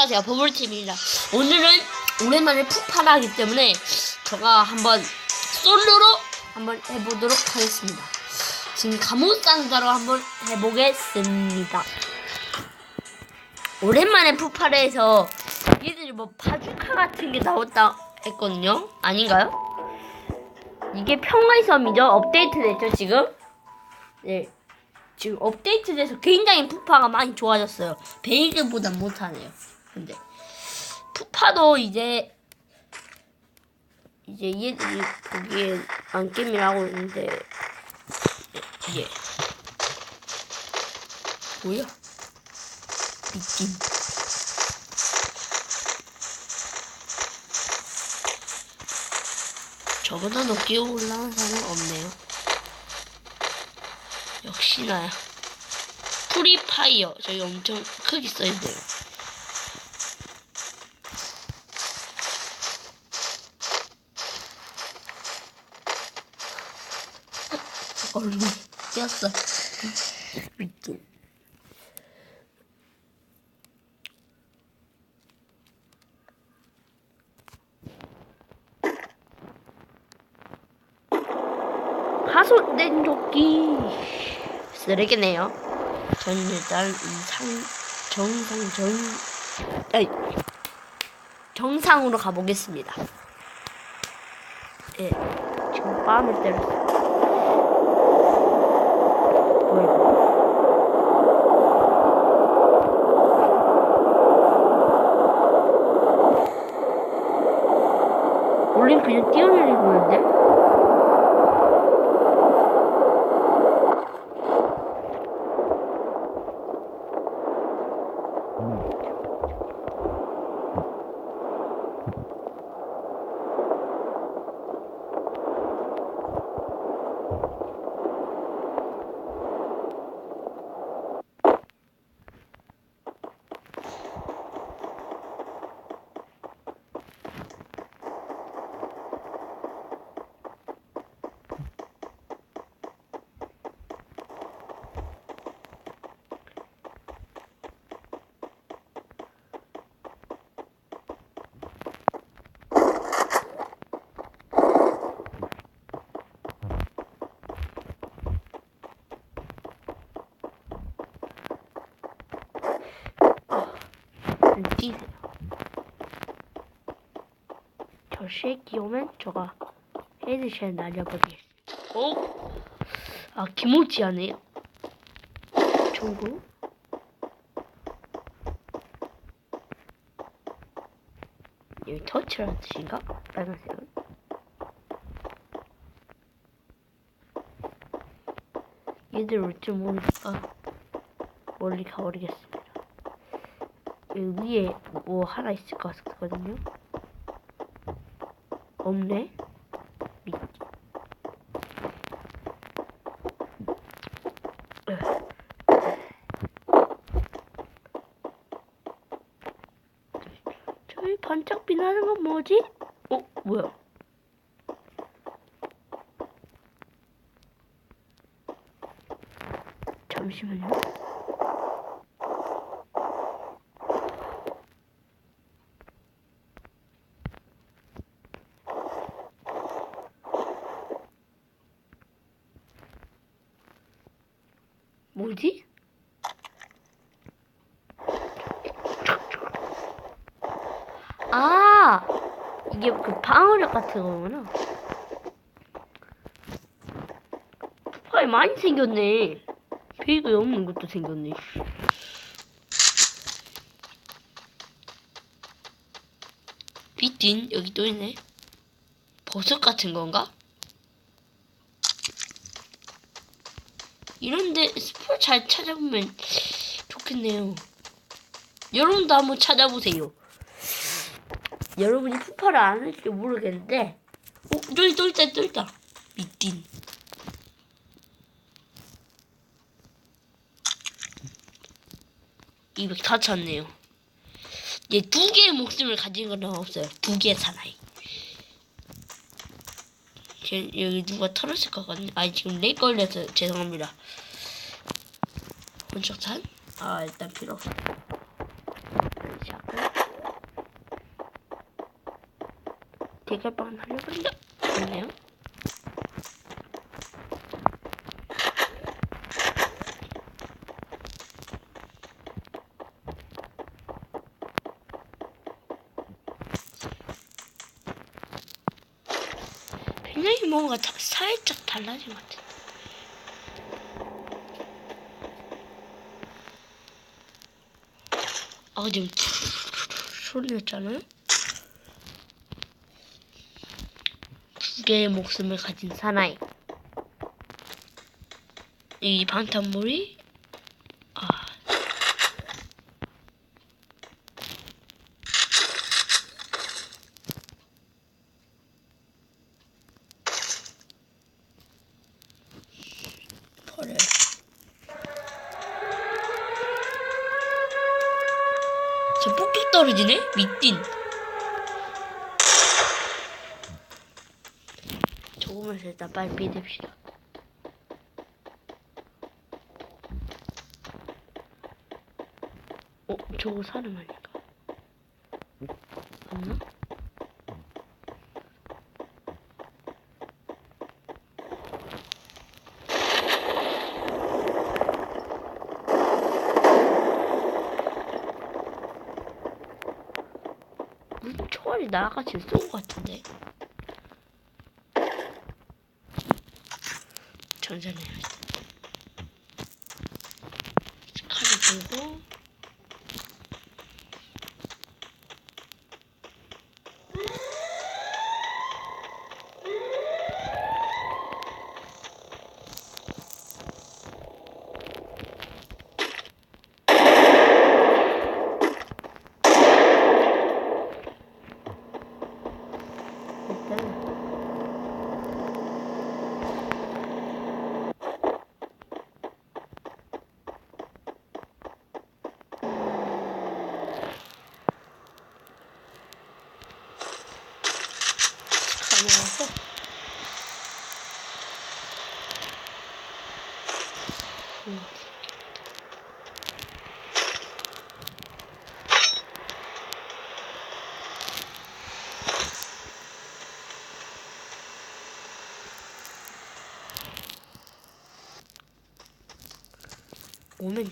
안녕하세요 버블팀입니다. 오늘은 오랜만에 푸파를 하기 때문에 제가 한번 솔로로 한번 해보도록 하겠습니다. 지금 감옷 상자로 한번 해보겠습니다. 오랜만에 푸파를 해서 얘들이 뭐 바주카 같은 게 나왔다 했거든요. 아닌가요? 이게 평화의 섬이죠? 업데이트 됐죠 지금? 네. 지금 업데이트 돼서 굉장히 푸파가 많이 좋아졌어요. 베이글보다 못하네요. 근데 푸파도 이제 이제 얘들이 보기엔 안게임이라고 있는데 이게 뭐야? 미팅. 저보다 높게 올라간 사람은 없네요. 역시나 프리파이어 저기 엄청 크게 써있네요 얼굴 꼈어 미친 하소된 조끼 쓰레기네요. 전 일단 이상 정상 정 아이, 정상으로 가보겠습니다. 예, 지금 뺨을 때렸어. 뭐야? 원래 그냥 뛰어내리고 있는데? 뛰세요. 저 쉐이키 오면 저가 헤드샷 날려버리겠습니다. 오! 아, 김오지 않네요. 종구. 여기 터치라는 뜻인가? 빨간색은. 얘들 올 줄 모르니까 멀리 가버리겠습니다. 여기 위에 뭐 하나 있을 것 같거든요. 없네. 미... 저기 반짝 빛나는 건 뭐지? 어, 뭐야? 잠시만요. 뭐지? 아, 이게 그 방어력 같은 거구나. 푸파이 많이 생겼네. 베이글 없는 것도 생겼네. 비틴 여기 또 있네. 버섯 같은 건가? 이런데 스포 잘 찾아보면 좋겠네요. 여러분도 한번 찾아보세요. 여러분이 푸파를 안 할지 모르겠는데, 어, 저기 또 있다, 또 있다. 미딘. 이백 다 찼네요. 얘 두 개의 목숨을 가진 건 없어요. 두 개의 사나이. 제, 여기 누가 털었을 것 같네. 아 지금 렉 걸려서 죄송합니다. 본척탄? 아 일단 필요 없어. 시작을. 대결방 날려버린다. 좋네요. 굉장히 뭔가 다- 살짝 달라진 것 같아. 아, 지금 소리 냈잖아요? 개의 목숨을 가진 사나이. 이 방탄물이, 아. 버려. 저 폭죽 떨어지네? 미띤. 일단 빨리 비댑시다. 어, 저거 사람 아닌가? 맞나? 총알이 나가 지금 쏜것 같은데. 전전해야지. 칼을 들고. 일단 가져와서 음. 오면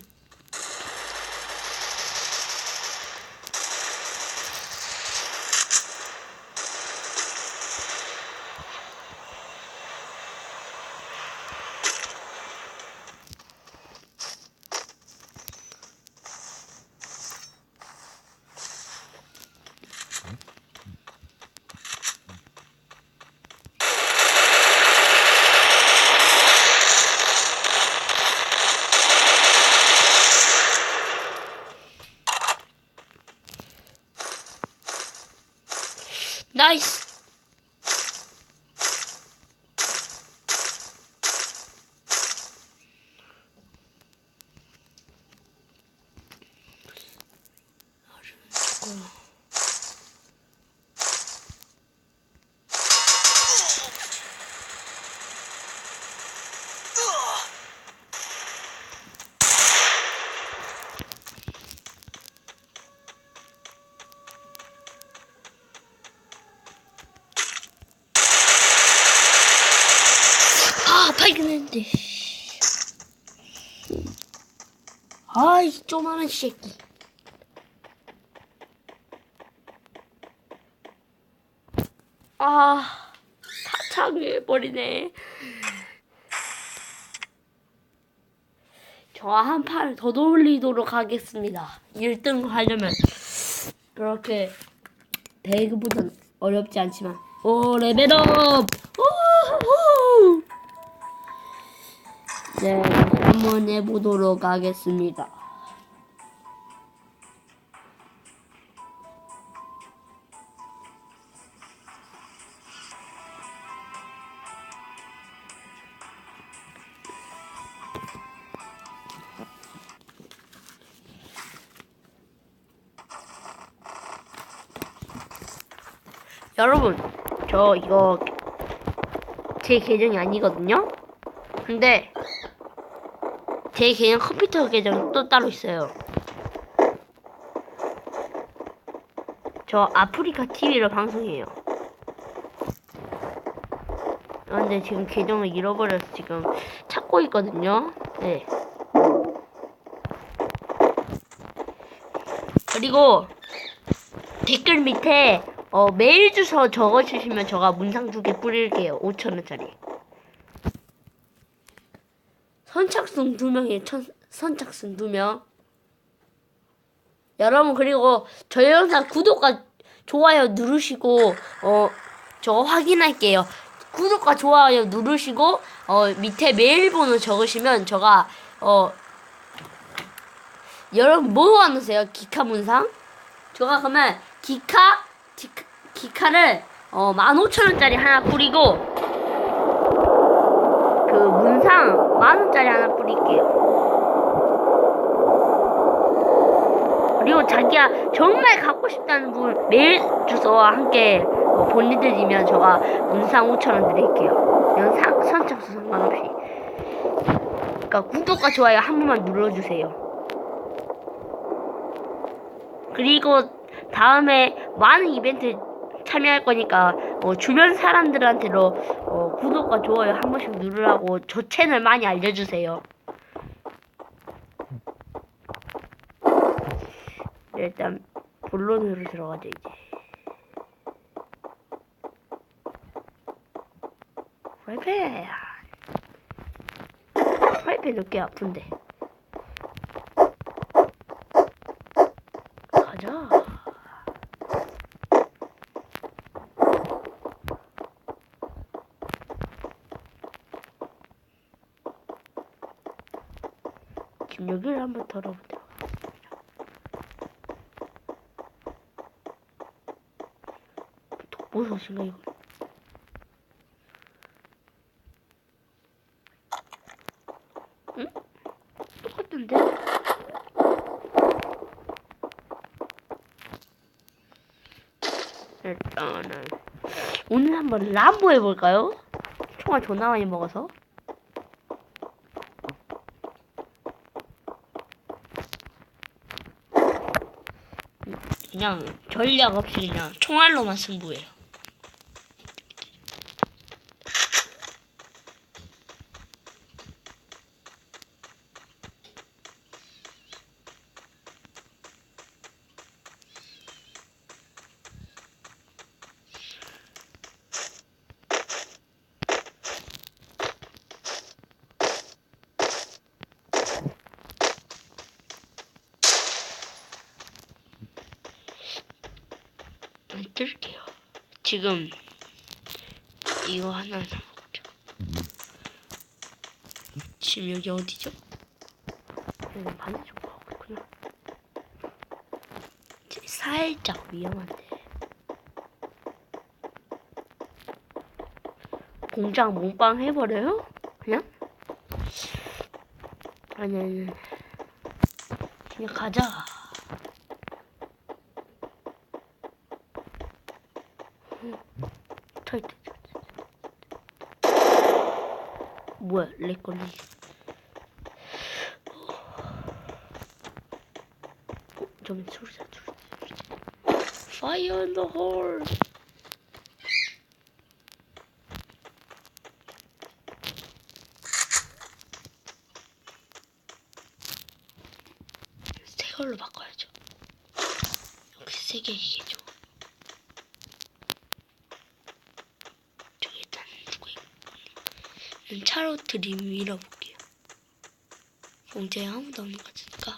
나이스. 아, 발견했는데. 쪼만한 새끼. 아, 사창해버리네. 저한판더 돌리도록 하겠습니다. 1등 하려면 그렇게 배그보단 어렵지 않지만 오 레벨업 네 한번 해보도록 하겠습니다. 이거 제 계정이 아니거든요? 근데 제 계정 컴퓨터 계정 또 따로 있어요. 저 아프리카 TV로 방송해요. 아, 근데 지금 계정을 잃어버려서 지금 찾고 있거든요. 네. 그리고 댓글 밑에 어, 메일 주소 적어주시면 제가 문상 두 개 뿌릴게요. 5천원짜리. 선착순 두 명에 천, 선착순 두 명. 여러분 그리고 저희 영상 구독과 좋아요 누르시고 어 저거 확인할게요. 구독과 좋아요 누르시고 어 밑에 메일 번호 적으시면 제가 어 여러분 뭐 하세요? 기카 문상? 제가 그러면 기카 기카, 기카를 어 15,000원짜리 하나 뿌리고 그 문상 만원짜리 하나 뿌릴게요. 그리고 자기가 정말 갖고 싶다는 분 메일 주소와 함께 어, 보내드리면 제가 문상 5천원 드릴게요. 이건 상, 선착순 상관없이. 그러니까 구독과 좋아요 한 번만 눌러주세요. 그리고 다음에 많은 이벤트 참여할 거니까 어, 주변 사람들한테도 어, 구독과 좋아요 한 번씩 누르라고 저 채널 많이 알려주세요. 네, 일단 본론으로 들어가자 이제. 프라이팬. 프라이팬 넣기 아픈데. 가자. 지금 여기를 한번 덜어보도록 하겠습니다. 독보섯인가 이거? 응? 똑같은데? 일단은 오늘 한번 람보 해볼까요? 총알 존나 많이 먹어서 그냥 전략 없이 그냥 총알로만 승부해요. 안 뜰게요. 지금 이거 하나 남았죠. 지금 여기 어디죠? 여기 반대쪽. 지금 살짝 위험한데. 공장 몸빵 해버려요? 그냥? 아니 아니. 그냥 가자. 뭐야, 렉 걸리. 어, 좀 소리자, 소리자. Fire in the hole. 새 걸로 바꿔야죠. 역시 세개 기계죠. 저 일단 누구 차로 드림 밀어볼게요. 공장에 아무도 없는 것 같으니까.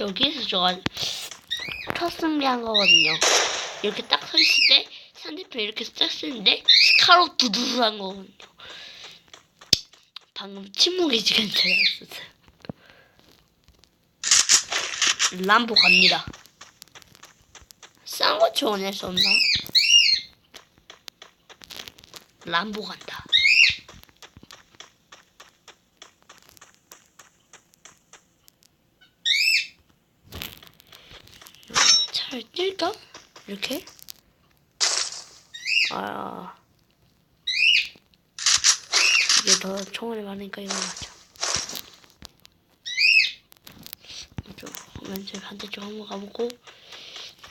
여기서 제가 첫 승리한 거거든요. 이렇게 딱 서 있을 때 상대편 이렇게 딱 쓰는데 스카로 두두두한 거거든요. 방금 침묵의 시간 찾아왔었어요. 람보 갑니다. 지원할 수 없나? 람보 간다. 차를 뛸까? 이렇게? 아 이게 더 총알이 많으니까 이거 맞죠. 좀 왼쪽 반대쪽 한번 가보고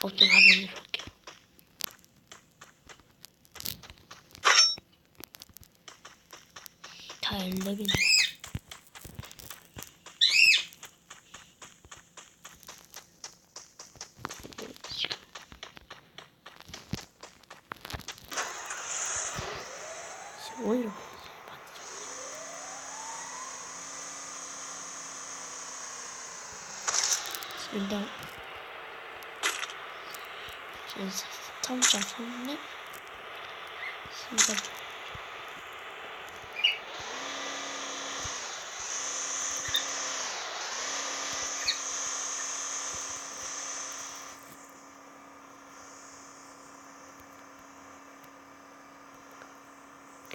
어떤 화면을 볼게요. 다 엘레비네. 지금 지금 오히려 일단 지금 3.3렙 3점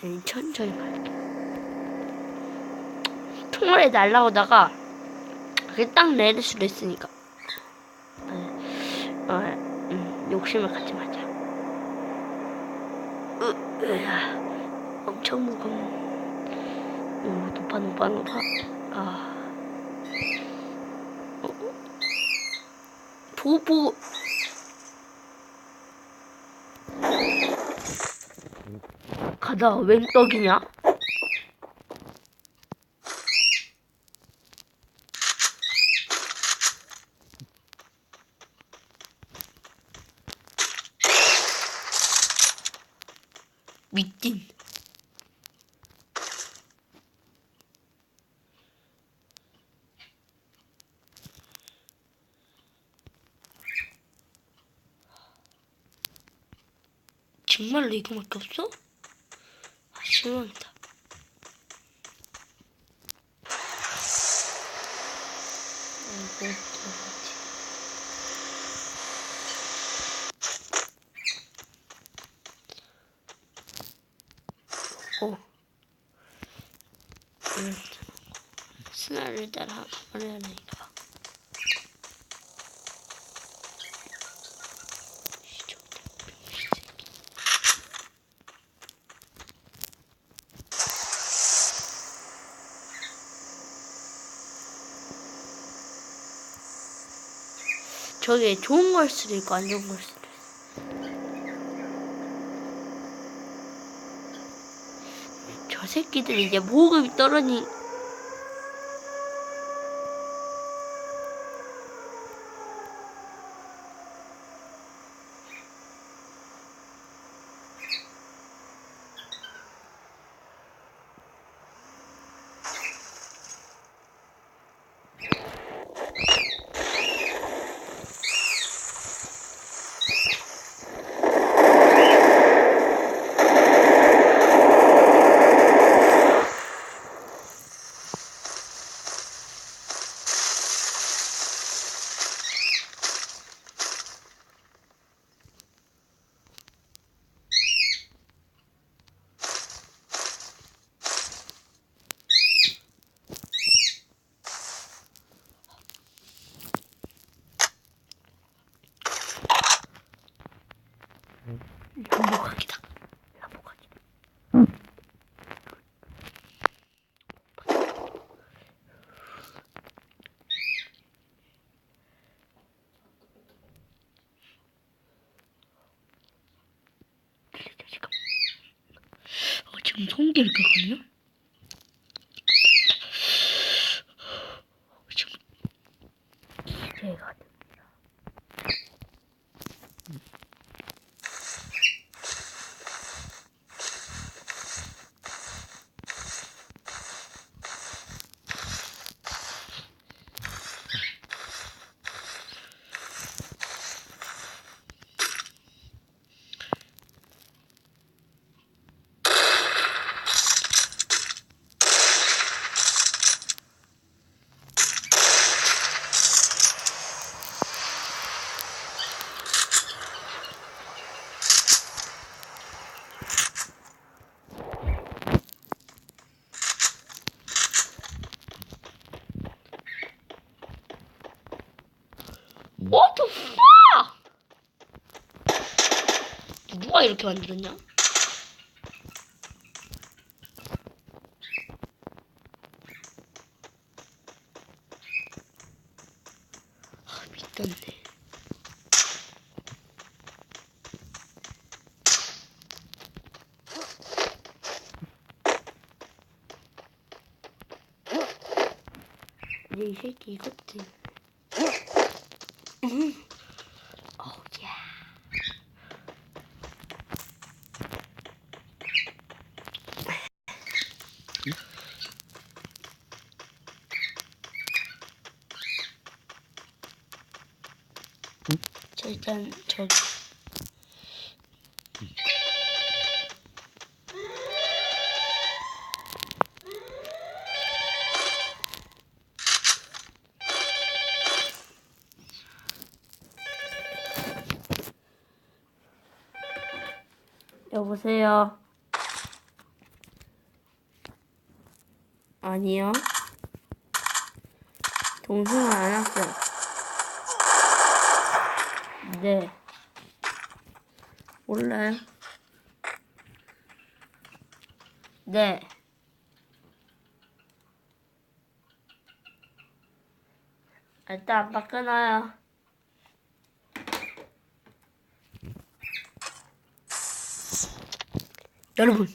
네, 천천히 갈게. 통화에 날라오다가 그게 딱 내릴 수도 있으니까. 네. 어, 음, 욕심을 갖지 마자. 엄청 무거워. 오, 높아, 높아, 높아. 아. 어? 보고, 보 고. 가다, 웬 떡이냐? 미친. 정말로 이거밖에 없어? 아, 실망이다. 아이고, 어떡하지. 오. 음. 스나를 따라 버려야니까. 저게 좋은 걸 수도 있고 안 좋은 걸 수도 있어. 저 새끼들이 이제 모금이 떨어니 송기를 끄거든요. 이렇게 만들었냐? 아, 미쳤네. 이 새끼 이것들. 저 일단 저기 여보세요. 아니요. 동생은 안 왔어요. 네. 몰라요. 네. 일단 아빠 끊어요. 여러분,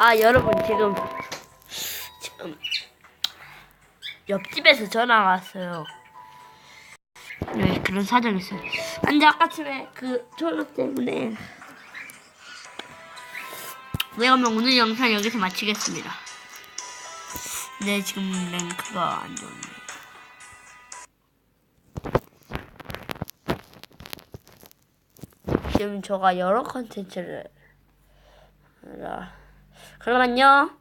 아 여러분 지금 지금 옆집에서 전화가 왔어요. 네 그런 사정이 있어요. 안돼 아까쯤에 그 전화 때문에 네 그러면 오늘 영상 여기서 마치겠습니다. 네 지금 랭크가 안 좋네요. 지금 저가 여러 컨텐츠를. 안녕.